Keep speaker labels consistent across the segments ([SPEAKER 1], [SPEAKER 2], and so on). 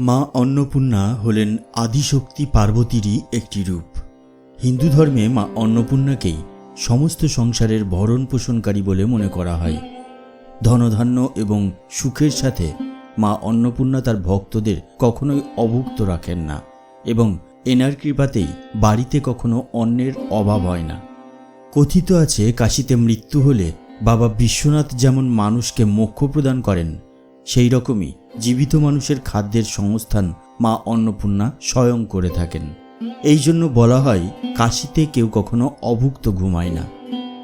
[SPEAKER 1] মা অন্নপূর্ণা হলেন আদিশক্তি পার্বতীরই একটি রূপ। হিন্দু ধর্মে মা অন্নপূর্ণাকেই সমস্ত সংসারের ভরণ পোষণকারী বলে মনে করা হয়। ধনধান্য এবং সুখের সাথে মা অন্নপূর্ণা তার ভক্তদের কখনোই অভুক্ত রাখেন না এবং এনার কৃপাতেই বাড়িতে কখনো অন্যের অভাব হয় না। কথিত আছে কাশিতে মৃত্যু হলে বাবা বিশ্বনাথ যেমন মানুষকে মোক্ষ প্রদান করেন সেই রকমই জীবিত মানুষের খাদ্যের সংস্থান মা অন্নপূর্ণা স্বয়ং করে থাকেন। এই জন্য বলা হয়, কাশিতে কেউ কখনো অভুক্ত ঘুমায় না।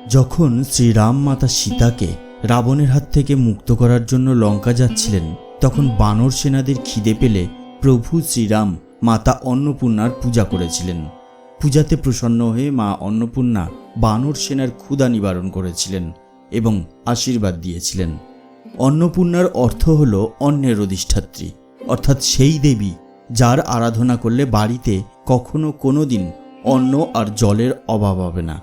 [SPEAKER 1] যখন শ্রীরাম মাতা সীতাকে রাবণের হাত থেকে মুক্ত করার জন্য লঙ্কা যাচ্ছিলেন, তখন বানর সেনাদের খিদে পেলে প্রভু শ্রীরাম মাতা অন্নপূর্ণার পূজা করেছিলেন। পূজাতে প্রসন্ন হয়ে মা অন্নপূর্ণা বানর সেনার ক্ষুধা নিবারণ করেছিলেন এবং আশীর্বাদ দিয়েছিলেন। অন্নপূর্ণার অর্থ হল অন্যের অধিষ্ঠাত্রী, অর্থাৎ সেই দেবী যার আরাধনা করলে বাড়িতে কখনো কোনো দিন অন্ন আর জলের অভাব হবে না।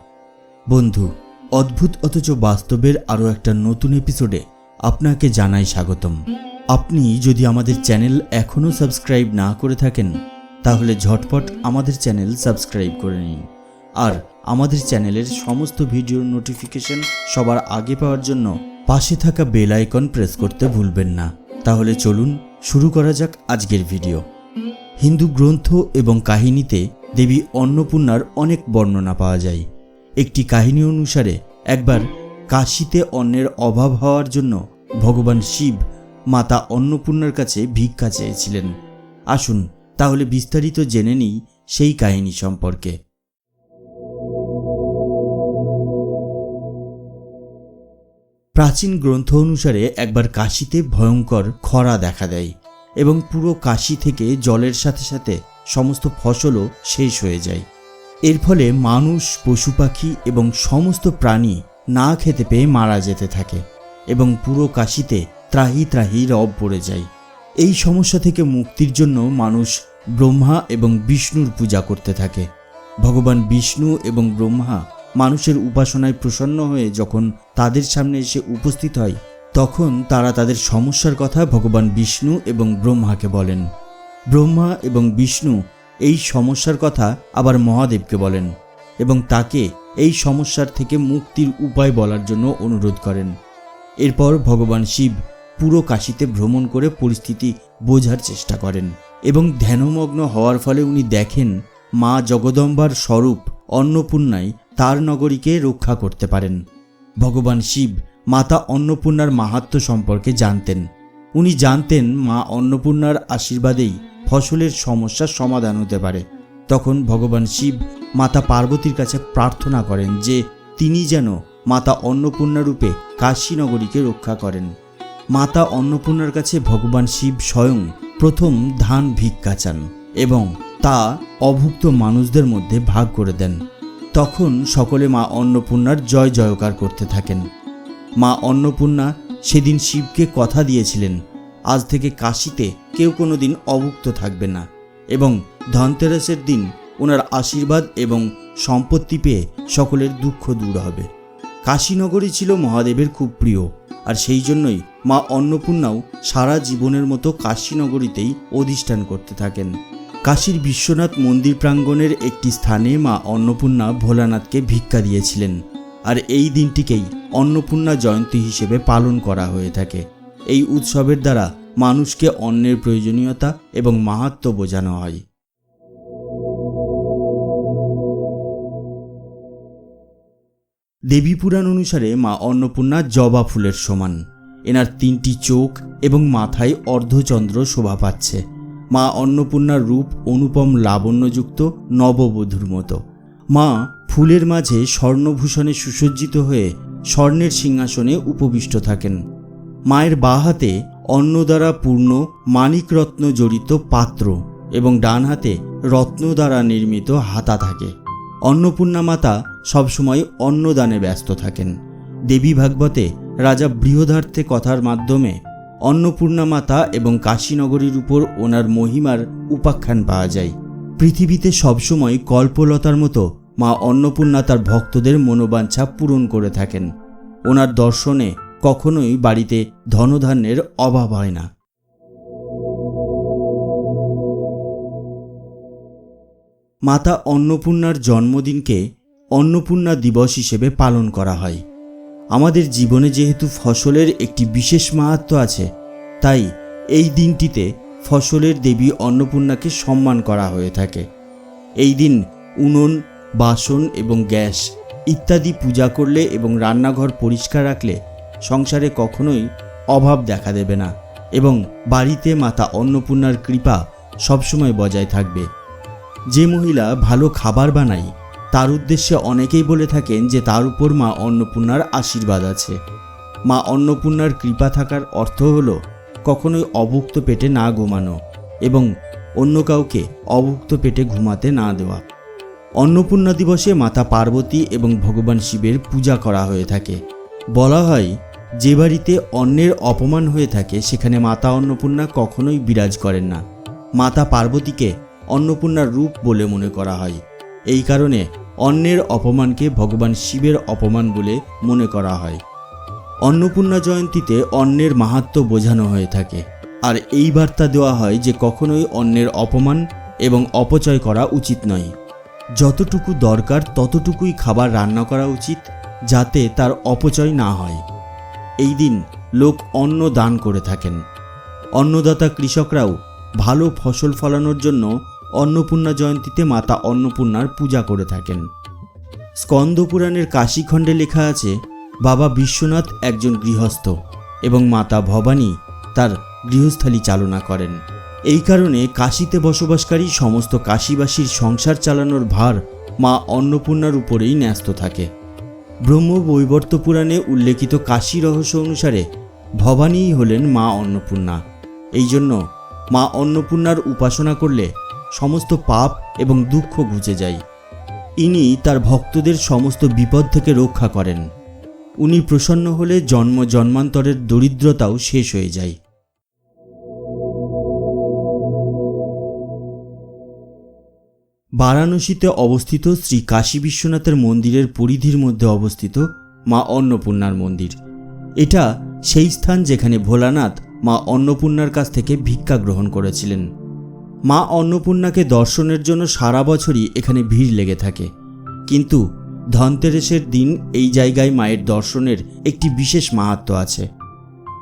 [SPEAKER 1] বন্ধু, অদ্ভুত অথচ বাস্তবের আরও একটা নতুন এপিসোডে আপনাকে জানাই স্বাগতম। আপনি যদি আমাদের চ্যানেল এখনও সাবস্ক্রাইব না করে থাকেন, তাহলে ঝটপট আমাদের চ্যানেল সাবস্ক্রাইব করে নিন। আর আমাদের চ্যানেলের সমস্ত ভিডিওর নোটিফিকেশন সবার আগে পাওয়ার জন্য পাশে থাকা বেল আইকন প্রেস করতে ভুলবেন না। তাহলে চলুন শুরু করা যাক আজকের ভিডিও। হিন্দু গ্রন্থ এবং কাহিনীতে দেবী অন্নপূর্ণার অনেক বর্ণনা পাওয়া যায়। একটি কাহিনী অনুসারে একবার কাশিতে অন্নের অভাব হওয়ার জন্য ভগবান শিব মাতা অন্নপূর্ণার কাছে ভিক্ষা চেয়েছিলেন। আসুন তাহলে বিস্তারিত জেনে নিই সেই কাহিনী সম্পর্কে। প্রাচীন গ্রন্থ অনুসারে একবার কাশিতে ভয়ঙ্কর খরা দেখা দেয় এবং পুরো কাশি থেকে জলের সাথে সাথে সমস্ত ফসলও শেষ হয়ে যায়। এর ফলে মানুষ, পশু পাখি এবং সমস্ত প্রাণী না খেতে পেয়ে মারা যেতে থাকে এবং পুরো কাশিতে ত্রাহি ত্রাহি রব পড়ে যায়। এই সমস্যা থেকে মুক্তির জন্য মানুষ ব্রহ্মা এবং বিষ্ণুর পূজা করতে থাকে। ভগবান বিষ্ণু এবং ব্রহ্মা মানুষের উপাসনায় প্রসন্ন হয়ে যখন তাদের সামনে এসে উপস্থিত হয়, তখন তারা তাদের সমস্যার কথা ভগবান বিষ্ণু এবং ব্রহ্মাকে বলেন। ব্রহ্মা এবং বিষ্ণু এই সমস্যার কথা আবার মহাদেবকে বলেন এবং তাকে এই সমস্যার থেকে মুক্তির উপায় বলার জন্য অনুরোধ করেন। এরপর ভগবান শিব পুরো কাশিতে ভ্রমণ করে পরিস্থিতি বোঝার চেষ্টা করেন এবং ধ্যানমগ্ন হওয়ার ফলে উনি দেখেন মা জগদম্বার স্বরূপ অন্নপূর্ণায় তার নগরীকে রক্ষা করতে পারেন। ভগবান শিব মাতা অন্নপূর্ণার মাহাত্ম্য সম্পর্কে জানতেন। উনি জানতেন মা অন্নপূর্ণার আশীর্বাদেই ফসলের সমস্যার সমাধান হতে পারে। তখন ভগবান শিব মাতা পার্বতীর কাছে প্রার্থনা করেন যে তিনি যেন মাতা অন্নপূর্ণা রূপে কাশীনগরীকে রক্ষা করেন। মাতা অন্নপূর্ণার কাছে ভগবান শিব স্বয়ং প্রথম ধান ভিক্ষা চান এবং তা অভুক্ত মানুষদের মধ্যে ভাগ করে দেন। তখন সকলে মা অন্নপূর্ণার জয় জয়কার করতে থাকেন। মা অন্নপূর্ণা সেদিন শিবকে কথা দিয়েছিলেন, আজ থেকে কাশিতে কেউ কোনো দিন অভুক্ত থাকবে না। এবং ধনতেরাসের দিন ওনার আশীর্বাদ এবং সম্পত্তি পেয়ে সকলের দুঃখ দূর হবে। কাশীনগরী ছিল মহাদেবের খুব প্রিয়, আর সেই জন্যই মা অন্নপূর্ণাও সারা জীবনের মতো কাশীনগরীতেই অধিষ্ঠান করতে থাকেন। কাশীর বিশ্বনাথ মন্দির প্রাঙ্গণের একটি স্থানে মা অন্নপূর্ণা ভোলানাথকে ভিক্ষা দিয়েছিলেন। আর এই দিনটিকেই অন্নপূর্ণা জয়ন্তী হিসেবে পালন করা হয়ে থাকে। এই উৎসবের দ্বারা মানুষকে অন্নের প্রয়োজনীয়তা এবং মাহাত্ম্য বোঝানো হয়। দেবী পুরাণ অনুসারে মা অন্নপূর্ণা জবা ফুলের সমান। এনার তিনটি চোখ এবং মাথায় অর্ধচন্দ্র শোভা পাচ্ছে। মা অন্নপূর্ণার রূপ অনুপম লাবণ্যযুক্ত নববধূর মতো। মা ফুলের মাঝে স্বর্ণভূষণে সুসজ্জিত হয়ে স্বর্ণের সিংহাসনে উপবিষ্ট থাকেন। মায়ের বা হাতে অন্ন দ্বারা পূর্ণ মানিকরত্ন জড়িত পাত্র এবং ডান হাতে রত্ন দ্বারা নির্মিত হাতা থাকে। অন্নপূর্ণা মাতা সবসময় অন্নদানে ব্যস্ত থাকেন। দেবী ভাগবতে রাজা বৃহদার্থে কথার মাধ্যমে অন্নপূর্ণা মাতা এবং কাশীনগরীর উপর ওনার মহিমার উপাখ্যান পাওয়া যায়। পৃথিবীতে সবসময় কল্পলতার মতো মা অন্নপূর্ণা তার ভক্তদের মনোবাঞ্ছা পূরণ করে থাকেন। ওনার দর্শনে কখনোই বাড়িতে ধনধান্যের অভাব হয় না। মাতা অন্নপূর্ণার জন্মদিনকে অন্নপূর্ণা দিবস হিসেবে পালন করা হয়। আমাদের জীবনে যেহেতু ফসলের একটি বিশেষ মাহাত্ম আছে, তাই এই দিনটিতে ফসলের দেবী অন্নপূর্ণাকে সম্মান করা হয়ে থাকে। এই দিন উনুন, বাসন এবং গ্যাস ইত্যাদি পূজা করলে এবং রান্নাঘর পরিষ্কার রাখলে সংসারে কখনোই অভাব দেখা দেবে না এবং বাড়িতে মাতা অন্নপূর্ণার কৃপা সবসময় বজায় থাকবে। যে মহিলা ভালো খাবার বানায় তার উদ্দেশ্যে অনেকেই বলে থাকেন যে তার উপর মা অন্নপূর্ণার আশীর্বাদ আছে। মা অন্নপূর্ণার কৃপা থাকার অর্থ হলো কখনোই অভুক্ত পেটে না ঘুমানো এবং অন্য কাউকে অভুক্ত পেটে ঘুমাতে না দেওয়া। অন্নপূর্ণা দিবসে মাতা পার্বতী এবং ভগবান শিবের পূজা করা হয়ে থাকে। বলা হয়, যে বাড়িতে অন্যের অপমান হয়ে থাকে, সেখানে মাতা অন্নপূর্ণা কখনোই বিরাজ করেন না। মাতা পার্বতীকে অন্নপূর্ণার রূপ বলে মনে করা হয়। এই কারণে অন্যের অপমানকে ভগবান শিবের অপমান বলে মনে করা হয়। অন্নপূর্ণা জয়ন্তীতে অন্যের মাহাত্ম বোঝানো হয়ে থাকে। আর এই বার্তা দেওয়া হয় যে কখনোই অন্যের অপমান এবং অপচয় করা উচিত নয়। যতটুকু দরকার ততটুকুই খাবার রান্না করা উচিত যাতে তার অপচয় না হয়। এই দিন লোক অন্ন দান করে থাকেন। অন্নদাতা কৃষকরাও ভালো ফসল ফলানোর জন্য অন্নপূর্ণা জয়ন্তীতে মাতা অন্নপূর্ণার পূজা করে থাকেন। স্কন্দপুরাণের কাশীখণ্ডে লেখা আছে, বাবা বিশ্বনাথ একজন গৃহস্থ এবং মাতা ভবানী তার গৃহস্থালী চালনা করেন। এই কারণে কাশীতে বসবাসকারী সমস্ত কাশীবাসীর সংসার চালানোর ভার মা অন্নপূর্ণার উপরেই ন্যস্ত থাকে। ব্রহ্ম বৈবর্ত পুরাণে উল্লেখিত কাশী রহস্য অনুসারে ভবানীই হলেন মা অন্নপূর্ণা। এই জন্য মা অন্নপূর্ণার উপাসনা করলে সমস্ত পাপ এবং দুঃখ ঘুচে যায়। ইনি তার ভক্তদের সমস্ত বিপদ থেকে রক্ষা করেন। উনি প্রসন্ন হলে জন্ম জন্মান্তরের দরিদ্রতাও শেষ হয়ে যায়। বারাণসীতে অবস্থিত শ্রী কাশী বিশ্বনাথের মন্দিরের পরিধির মধ্যে অবস্থিত মা অন্নপূর্ণার মন্দির। এটা সেই স্থান যেখানে ভোলানাথ মা অন্নপূর্ণার কাছ থেকে ভিক্ষা গ্রহণ করেছিলেন। মা অন্নপূর্ণাকে দর্শনের জন্য সারা বছরই এখানে ভিড় লেগে থাকে। কিন্তু ধনতেরেসের দিন এই জায়গায় মায়ের দর্শনের একটি বিশেষ মাহাত্ম আছে।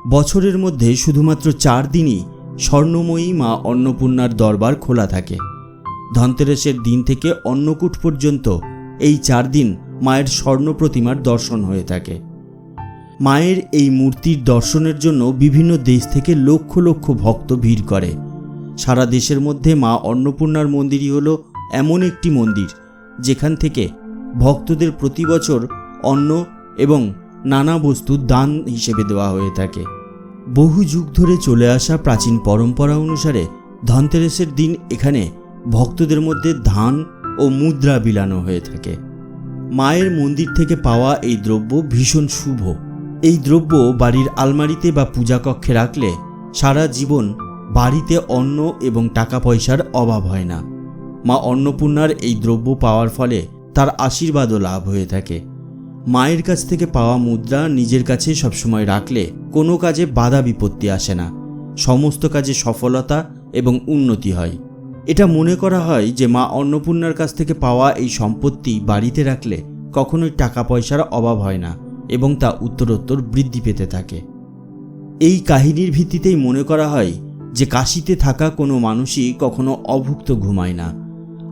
[SPEAKER 1] বছরের মধ্যে শুধুমাত্র চার দিনই স্বর্ণময়ী মা অন্নপূর্ণার দরবার খোলা থাকে। ধনতেরাসের দিন থেকে অন্নকূট পর্যন্ত এই চার দিন মায়ের স্বর্ণ প্রতিমার দর্শন হয়ে থাকে। মায়ের এই মূর্তির দর্শনের জন্য বিভিন্ন দেশ থেকে লক্ষ লক্ষ ভক্ত ভিড় করে। সারা দেশের মধ্যে মা অন্নপূর্ণার মন্দিরই হলো এমন একটি মন্দির, যেখান থেকে ভক্তদের প্রতি বছর অন্ন এবং নানা বস্তু দান হিসেবে দেওয়া হয়ে থাকে। বহু যুগ ধরে চলে আসা প্রাচীন পরম্পরা অনুসারে ধনতেরাসের দিন এখানে ভক্তদের মধ্যে ধান ও মুদ্রা বিলানো হয়ে থাকে। মায়ের মন্দির থেকে পাওয়া এই দ্রব্য ভীষণ শুভ। এই দ্রব্য বাড়ির আলমারিতে বা পূজা কক্ষে রাখলে সারা জীবন বাড়িতে অন্ন এবং টাকা পয়সার অভাব হয় না। মা অন্নপূর্ণার এই দ্রব্য পাওয়ার ফলে তার আশীর্বাদও লাভ হয়ে থাকে। মায়ের কাছ থেকে পাওয়া মুদ্রা নিজের কাছে সবসময় রাখলে কোনো কাজে বাধা বিপত্তি আসে না। সমস্ত কাজে সফলতা এবং উন্নতি হয়। এটা মনে করা হয় যে মা অন্নপূর্ণার কাছ থেকে পাওয়া এই সম্পত্তি বাড়িতে রাখলে কখনোই টাকা পয়সার অভাব হয় না এবং তা উত্তরোত্তর বৃদ্ধি পেতে থাকে। এই কাহিনীর ভিত্তিতেই মনে করা হয় যে কাশিতে থাকা কোনো মানুষই কখনো অভুক্ত ঘুমায় না।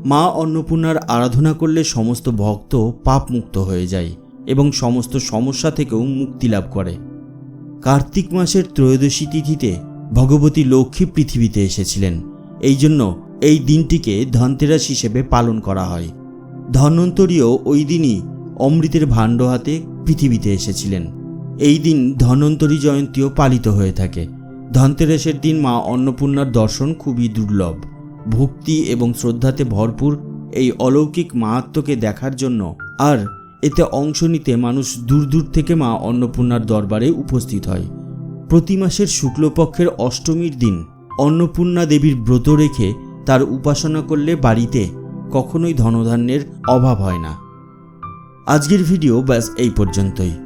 [SPEAKER 1] মা অন্নপূর্ণার আরাধনা করলে সমস্ত ভক্ত পাপমুক্ত হয়ে যায় এবং সমস্ত সমস্যা থেকেও মুক্তি লাভ করে। কার্তিক মাসের ত্রয়োদশী তিথিতে ভগবতী লক্ষ্মী পৃথিবীতে এসেছিলেন। এই জন্য এই দিনটিকে ধনতেরাস হিসেবে পালন করা হয়। ধন্বন্তরীও ওই দিনই অমৃতের ভাণ্ড হাতে পৃথিবীতে এসেছিলেন। এই দিন ধন্বন্তরী জয়ন্তীও পালিত হয়ে থাকে। ধনতেরাসের দিন মা অন্নপূর্ণার দর্শন খুবই দুর্লভ। ভক্তি এবং শ্রদ্ধাতে ভরপুর এই অলৌকিক মাহাত্ম্যকে দেখার জন্য আর এতে অংশ নিতে মানুষ দূর দূর থেকে মা অন্নপূর্ণার দরবারে উপস্থিত হয়। প্রতি মাসের শুক্লপক্ষের অষ্টমীর দিন অন্নপূর্ণা দেবীর ব্রত রেখে তার উপাসনা করলে বাড়িতে কখনোই ধনধান্যের অভাব হয় না। আজকের ভিডিও ব্যাস এই পর্যন্তই।